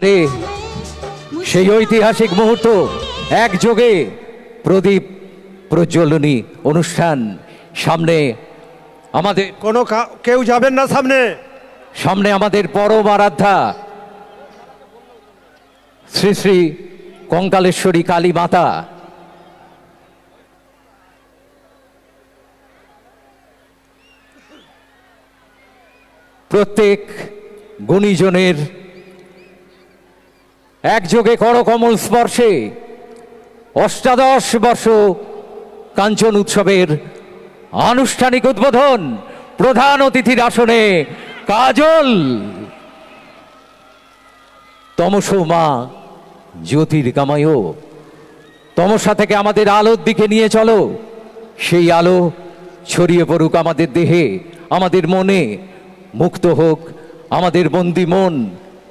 সেই ঐতিহাসিক মুহূর্ত একযোগে প্রদীপ প্রজ্বলনী অনুষ্ঠান সামনে আমাদের কোনো কেউ যাবেন না সামনে। সামনে আমাদের পরম আরাধ্যা শ্রী শ্রী কঙ্কালেশ্বরী কালী মাতা। প্রত্যেক গুণীজনের একযোগে করকমল স্পর্শে। অষ্টাদশ বর্ষ কাঞ্চন উৎসবের আনুষ্ঠানিক উদ্বোধন প্রধান অতিথির আসনে কাজল। তমসো মা জ্যোতির্গাময়, তমসা থেকে আমাদের আলোর দিকে নিয়ে চলো। সেই আলো ছড়িয়ে পড়ুক আমাদের দেহে, আমাদের মনে। মুক্ত হোক আমাদের বন্দি মন,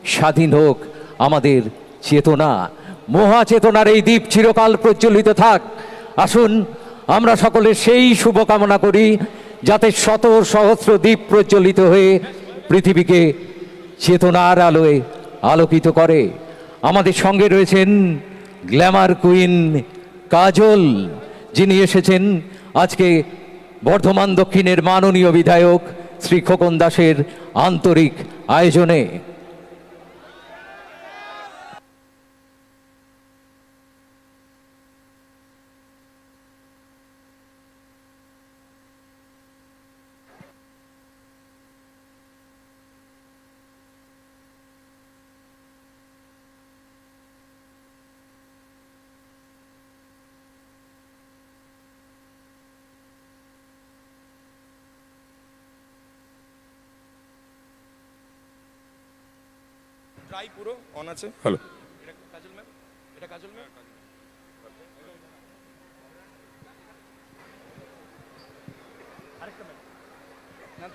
স্বাধীন হোক আমাদের চেতনা, মহা চেতনার এই দ্বীপ চিরকাল প্রজ্বলিত থাক। আসুন, আমরা সকলে সেই শুভকামনা করি, যাতে শত সহস্র দ্বীপ প্রজ্বলিত হয়ে পৃথিবীকে চেতনার আলোয় আলোকিত করে। আমাদের সঙ্গে রয়েছেন গ্ল্যামার কুইন কাজল, যিনি এসেছেন আজকে বর্ধমান দক্ষিণের মাননীয় বিধায়ক শ্রী খোকন দাসের আন্তরিক আয়োজনে। ট্রাই পুরো অন আছে হ্যালো কাজল ম্যাম এটা কাজল ম্যাম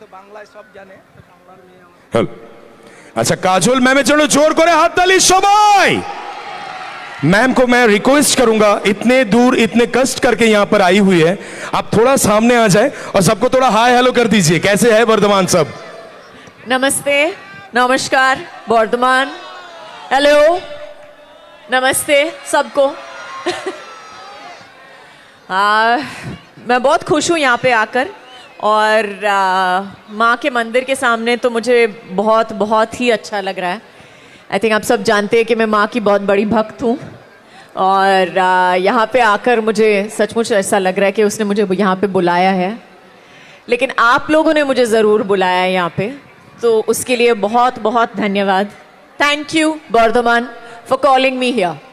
তো বাংলায় সব জানে বাংলার মেয়ে হ্যালো আচ্ছা কাজল ম্যামের জন্য জোর করে হাততালি সবাই मैम को मैं रिक्वेस्ट करूंगा इतने दूर इतने कष्ट करके यहाँ पर आई हुई है आप थोड़ा सामने आ जाए और सबको थोड़ा हाय हेलो कर दीजिए कैसे है वर्धमान सब नमस्ते नमस्कार वर्धमान हेलो, नमस्ते सबको। मैं बहुत खुश हूँ यहाँ पे आकर और माँ के मंदिर के सामने तो मुझे बहुत बहुत ही अच्छा लग रहा है। आई थिंक आप सब जानते हैं कि मैं माँ की बहुत बड़ी भक्त हूँ और यहाँ पे आकर मुझे सचमुच ऐसा लग रहा है कि उसने मुझे यहाँ पे बुलाया है। लेकिन आप लोगों ने मुझे ज़रूर बुलाया है यहाँ पे। तो उसके लिए बहुत बहुत धन्यवाद। Thank you Bardhaman for calling me here